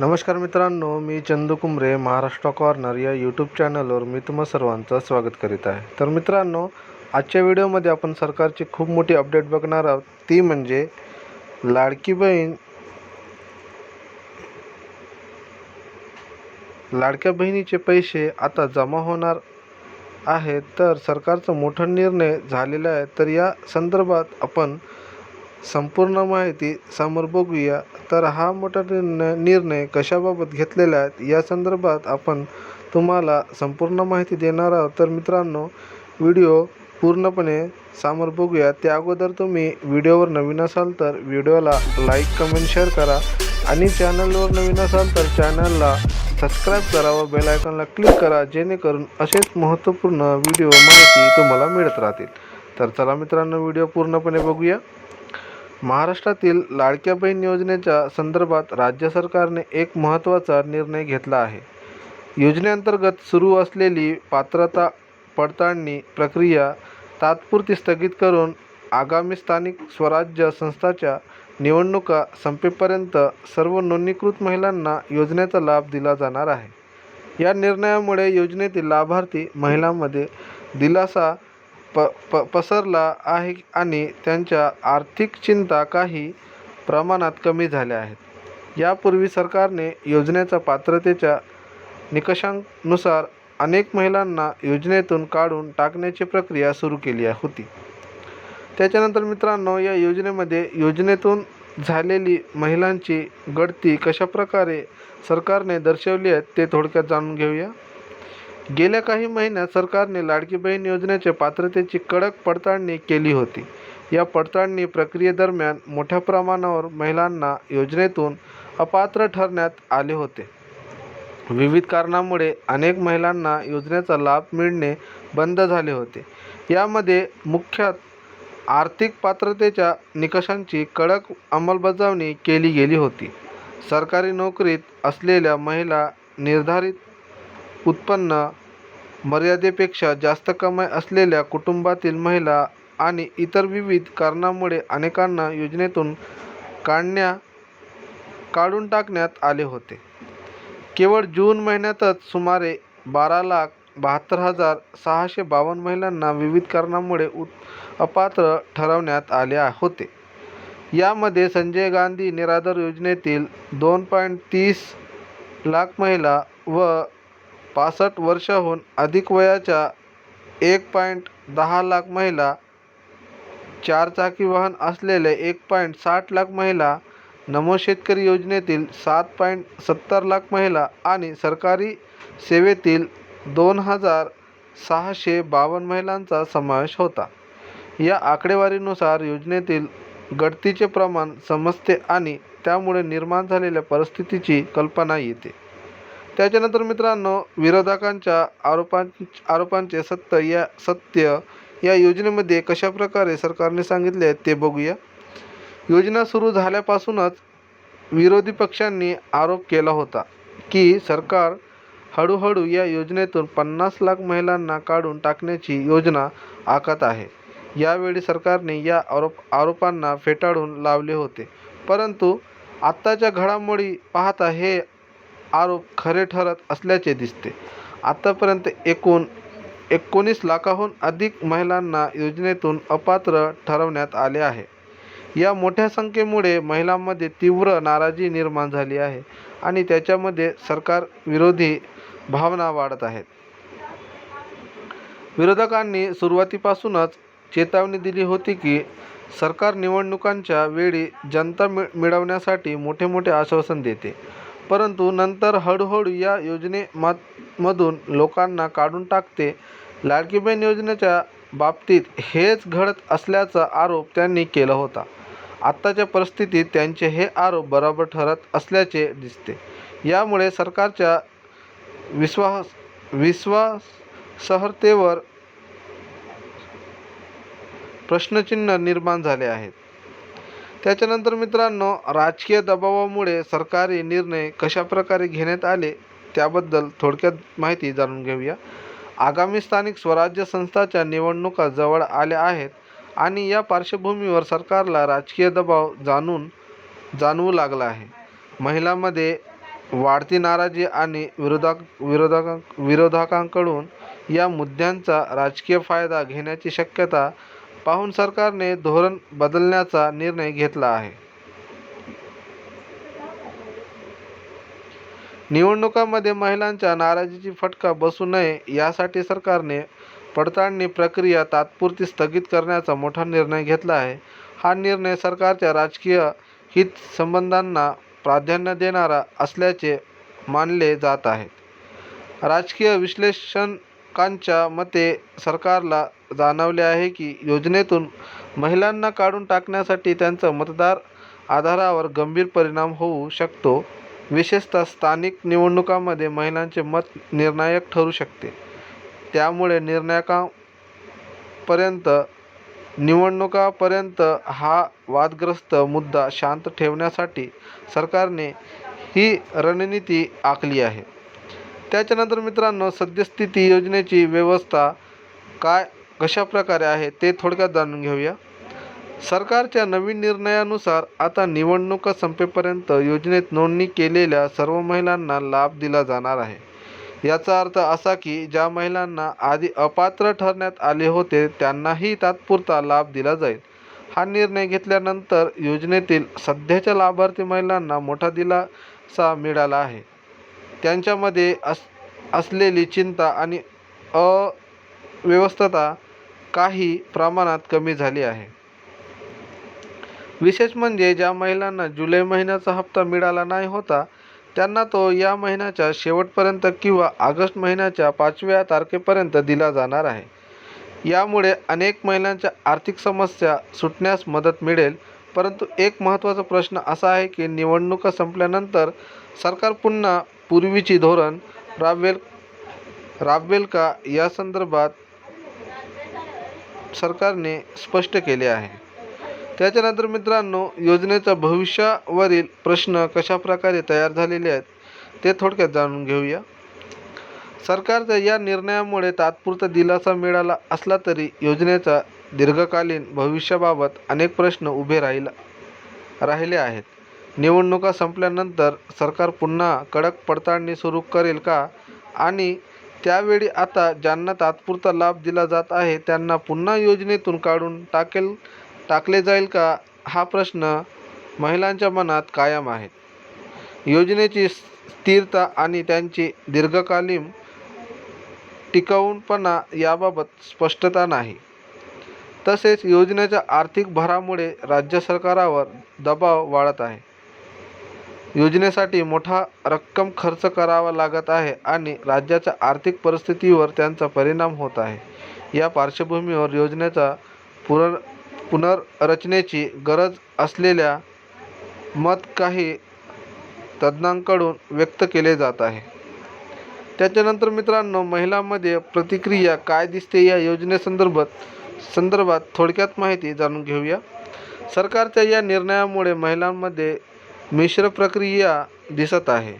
नमस्कार मित्रांनो मी चंदू कुंबरे महाराष्ट्र कॉर्नर या यूट्यूब चॅनलवर मी तुम्हा सर्वांचं स्वागत करीत आहे. तर मित्रांनो आजच्या व्हिडिओमध्ये आपण सरकारची खूप मोठी अपडेट बघणार आहोत. ती म्हणजे लाडकी बहीण लाडक्या बहिणीचे पैसे आता जमा होणार आहेत तर सरकारचा मोठा निर्णय झालेला आहे. तर या संदर्भात आपण संपूर्ण माहिती समोर बघूया. तर हा मोठा निर्णय निर्णय कशाबाबत घेतलेला आहे? या संदर्भात आपण तुम्हाला संपूर्ण माहिती देणार आहोत. तर मित्रांनो व्हिडिओ पूर्णपणे समोर बघूया. त्या अगोदर तुम्ही व्हिडिओवर नवीन असाल तर व्हिडिओला लाईक कमेंट शेअर करा. आणि चॅनलवर नवीन असाल तर चॅनलला सबस्क्राईब करा व बेल आयकॉनला क्लिक करा जेणेकरून असेच महत्त्वपूर्ण व्हिडिओ माहिती तुम्हाला मिळत राहतील. तर चला मित्रांनो व्हिडिओ पूर्णपणे बघूया. महाराष्ट्रातील लाडक्या बहीण योजनेच्या संदर्भात राज्य सरकारने एक महत्त्वाचा निर्णय घेतला आहे. योजनेअंतर्गत सुरू असलेली पात्रता पडताळणी प्रक्रिया तात्पुरती स्थगित करून आगामी स्थानिक स्वराज्य संस्थाच्या निवडणुका संपेपर्यंत सर्व नोंदणीकृत महिलांना योजनेचा लाभ दिला जाणार आहे. या निर्णयामुळे योजनेतील लाभार्थी महिलांमध्ये दिलासा प प पसरला आहे आणि त्यांच्या आर्थिक चिंता काही प्रमाणात कमी झाल्या आहेत. यापूर्वी सरकारने योजनेच्या पात्रतेच्या निकषांनुसार अनेक महिलांना योजनेतून काढून टाकण्याची प्रक्रिया सुरू केली होती. त्याच्यानंतर मित्रांनो या योजनेमध्ये योजनेतून झालेली महिलांची गळती कशाप्रकारे सरकारने दर्शवली आहे ते थोडक्यात जाणून घेऊया. गेल्या काही महिन्यात सरकारने लाडकी बहीण योजनेच्या पात्रतेची कडक पडताळणी केली होती. या पडताळणी प्रक्रियेदरम्यान मोठ्या प्रमाणावर महिलांना योजनेतून अपात्र ठरण्यात आले होते. विविध कारणामुळे अनेक महिलांना योजनेचा लाभ मिळणे बंद झाले होते. यामध्ये मुख्यत आर्थिक पात्रतेच्या निकषांची कडक अंमलबजावणी केली गेली होती. सरकारी नोकरीत असलेल्या महिला निर्धारित उत्पन्न मर्यादेपेक्षा जास्त कमाई असलेल्या कुटुंबातील महिला आणि इतर विविध कारणांमुळे अनेकांना योजनेतून काढण्या काढून टाकण्यात आले होते. केवळ जून महिन्यातच सुमारे बारा लाख बहात्तर हजार सहाशे बावन्न महिलांना विविध कारणांमुळे उत अपात्र ठरवण्यात आले होते. यामध्ये संजय गांधी निराधार योजनेतील दोन पॉईंट तीस लाख महिला व पासष्ट वर्षाहून अधिक वयाच्या एक पॉईंट दहा लाख महिला चारचाकी वाहन असलेले एक पॉईंट साठ लाख महिला नमो शेतकरी योजनेतील सात पॉईंट सत्तर लाख महिला आणि सरकारी सेवेतील दोन हजार सहाशे बावन्न महिलांचा समावेश होता. या आकडेवारीनुसार योजनेतील गळतीचे प्रमाण समजते आणि त्यामुळे निर्माण झालेल्या परिस्थितीची कल्पना येते. त्याच्यानंतर मित्रांनो विरोधकांच्या आरोपां आरोपांचे सत्य या सत्य या योजनेमध्ये कशाप्रकारे सरकारने सांगितले आहे ते बघूया. योजना सुरू झाल्यापासूनच विरोधी पक्षांनी आरोप केला होता की सरकार हळूहळू या योजनेतून पन्नास लाख महिलांना काढून टाकण्याची योजना आखत आहे. यावेळी सरकारने या आरोप आरोपांना फेटाळून लावले होते. परंतु आत्ताच्या घडामोडी पाहता हे आरोप खरे ठरत असल्याचे दिसते. आतापर्यंत एकूण एकोणीस लाखाहून अधिक महिलांना योजनेतून अपात्र ठरवण्यात आले आहे. या मोठ्या संख्येमुळे महिलांमध्ये तीव्र नाराजी निर्माण झाली आहे आणि त्याच्यामध्ये सरकार विरोधी भावना वाढत आहेत. विरोधकांनी सुरुवातीपासूनच चेतावणी दिली होती की सरकार निवडणुकांच्या वेळी जनता मि मिळवण्यासाठी मोठे मोठे आश्वासन देते. परंतु नंतर हळूहळू या योजनेमधून लोकांना काढून टाकते. लाडकी बहीण योजनेच्या बाबतीत हेच घडत असल्याचा आरोप त्यांनी केला होता. आत्ताच्या परिस्थितीत त्यांचे हे आरोप बरोबर ठरत असल्याचे दिसते. यामुळे सरकारच्या विश्वास विश्वासार्हतेवर प्रश्नचिन्ह निर्माण झाले आहेत. त्याच्यानंतर मित्रांनो राजकीय दबावामुळे सरकारी निर्णय कशाप्रकारे घेण्यात आले त्याबद्दल थोडक्यात माहिती जाणून घेऊया. आगामी स्थानिक स्वराज्य संस्थाच्या निवडणुका जवळ आल्या आहेत आणि या पार्श्वभूमीवर सरकारला राजकीय दबाव जाणून जाणवू लागला आहे. महिलांमध्ये वाढती नाराजी आणि विरोधक विरोधका विरोधकांकडून या मुद्द्यांचा राजकीय फायदा घेण्याची शक्यता पाहून सरकारने धोरण बदलण्याचा निर्णय घेतला आहे. निवडणुकांमध्ये महिलांच्या नाराजीची फटका बसू नये यासाठी सरकारने पडताळणी प्रक्रिया तात्पुरती स्थगित करण्याचा मोठा निर्णय घेतला आहे. हा निर्णय सरकारच्या राजकीय हितसंबंधांना प्राधान्य देणारा असल्याचे मानले जात आहे. राजकीय विश्लेषण लोकांच्या मते सरकारला जाणवले आहे की योजनेतून महिलांना काढून टाकण्यासाठी त्यांचा मतदार आधारावर गंभीर परिणाम होऊ शकतो. विशेषतः स्थानिक निवडणुकांमध्ये महिलांचे मत निर्णायक ठरू शकते. त्यामुळे निर्णायकापर्यंत निवडणुकापर्यंत हा वादग्रस्त मुद्दा शांत ठेवण्यासाठी सरकारने ही रणनीती आखली आहे. त्याच्यानंतर मित्रांनो सद्यस्थिती योजनेची व्यवस्था काय कशा प्रकारे आहे ते थोडक्यात जाणून घेऊया. सरकारच्या नवीन निर्णयानुसार आता निवडणुका संपेपर्यंत योजनेत नोंदणी केलेल्या सर्व महिलांना लाभ दिला जाणार आहे. याचा अर्थ असा की ज्या महिलांना आधी अपात्र ठरण्यात आले होते त्यांनाही तात्पुरता लाभ दिला जाईल. हा निर्णय घेतल्यानंतर योजनेतील सध्याच्या लाभार्थी महिलांना मोठा दिलासा मिळाला आहे. त्यांच्यामध्ये अस असलेली चिंता आणि अव्यवस्थता काही प्रमाणात कमी झाली आहे. विशेष म्हणजे ज्या महिलांना जुलै महिन्याचा हप्ता मिळाला नाही होता त्यांना तो या महिन्याच्या शेवटपर्यंत किंवा ऑगस्ट महिन्याच्या पाचव्या तारखेपर्यंत दिला जाणार आहे. यामुळे अनेक महिलांच्या आर्थिक समस्या सुटण्यास मदत मिळेल. परंतु एक महत्त्वाचा प्रश्न असा आहे की निवडणुका संपल्यानंतर सरकार पुन्हा पूर्वीची धोरण राबवेल राबवेल का या संदर्भात सरकारने स्पष्ट केले आहे. त्याच्यानंतर मित्रांनो योजनेचा भविष्यावरील प्रश्न कशा प्रकारे तयार झालेले आहेत ते थोडक्यात जाणून घेऊया. सरकारच्या या निर्णयामुळे तात्पुरता दिलासा मिळाला असला तरी योजनेचा दीर्घकालीन भविष्याबाबत अनेक प्रश्न उभे राहिला राहिले आहेत. निवडणुका संपल्यानंतर सरकार पुन्हा कडक पडताळणी सुरू करेल का? आणि त्यावेळी आता ज्यांना तात्पुरता लाभ दिला जात आहे त्यांना पुन्हा योजनेतून काढून टाकेल टाकले जाईल का? हा प्रश्न महिलांच्या मनात कायम आहे. योजनेची स्थिरता आणि त्यांची दीर्घकालीन टिकवूनपणा याबाबत स्पष्टता नाही. तसेच योजनेच्या आर्थिक भारामुळे राज्य सरकारावर दबाव वाढत आहे. योजनेसाठी मोठा रक्कम खर्च करावा लागत आहे आणि राज्याच्या आर्थिक परिस्थितीवर त्यांचा परिणाम होत आहे. या पार्श्वभूमीवर योजनेचा पुनर पुनर्रचनेची गरज असलेल्या मत काही तज्ज्ञांकडून व्यक्त केले जात आहे. त्याच्यानंतर मित्रांनो महिलांमध्ये प्रतिक्रिया काय दिसते या योजनेसंदर्भात संदर्भात थोडक्यात माहिती जाणून घेऊया. सरकारच्या या निर्णयामुळे महिलांमध्ये मिश्र प्रक्रिया दिसत आहे.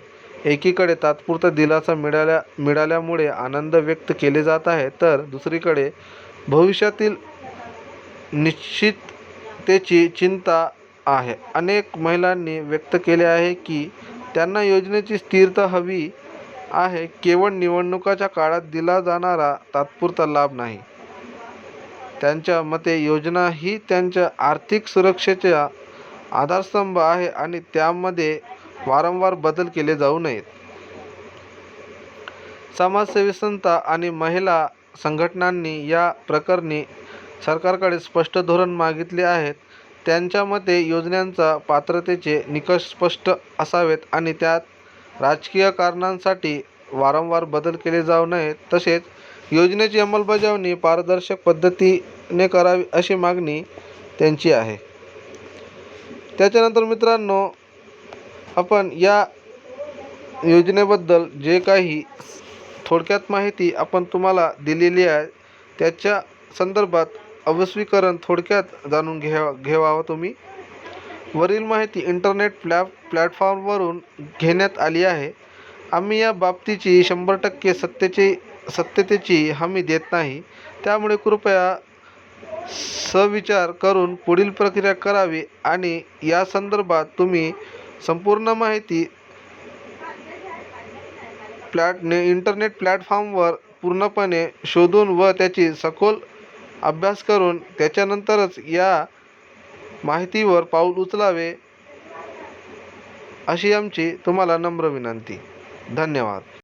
एकीकडे तात्पुरता दिलासा मिळाल्या मिळाल्यामुळे आनंद व्यक्त केले जात आहे तर दुसरीकडे भविष्यातील निश्चिततेची चिंता आहे. अनेक महिलांनी व्यक्त केले आहे की त्यांना योजनेची स्थिरता हवी आहे केवळ निवडणुकाच्या काळात दिला जाणारा तात्पुरता लाभ नाही. त्यांच्या मते योजना ही त्यांच्या आर्थिक सुरक्षेच्या आधारस्तंभ आहे आणि त्यामध्ये वारंवार बदल केले जाऊ नयेत. समाजसेवी संस्था आणि महिला संघटनांनी या प्रकरणी सरकारकडे स्पष्ट धोरण मागितले आहेत. त्यांच्या मते योजनांचा पात्रतेचे निकष स्पष्ट असावेत आणि त्यात राजकीय कारणांसाठी वारंवार बदल केले जाऊ नयेत. तसेच योजनेची अंमलबजावणी पारदर्शक पद्धतीने करावी अशी मागणी त्यांची आहे. त्याच्यानंतर मित्रांनो आपण या योजनेबद्दल जे काही थोडक्यात माहिती आपण तुम्हाला दिलेली आहे त्याच्या संदर्भात अवस्वीकरण थोडक्यात जाणून घ्या घेवावं तुम्ही. वरील माहिती इंटरनेट प्लॅ प्लॅटफॉर्मवरून घेण्यात आली आहे. आम्ही या बाबतीची शंभर टक्के सत्तेची सत्यतेची हमी देत नाही. त्यामुळे कृपया सविचार करून पुढील प्रक्रिया करावी आणि या संदर्भात तुम्ही संपूर्ण माहिती प्लॅट ने इंटरनेट प्लॅटफॉर्मवर पूर्णपणे शोधून व त्याची सखोल अभ्यास करून त्याच्यानंतरच या माहितीवर पाऊल उचलावे अशी आमची तुम्हाला नम्र विनंती. धन्यवाद.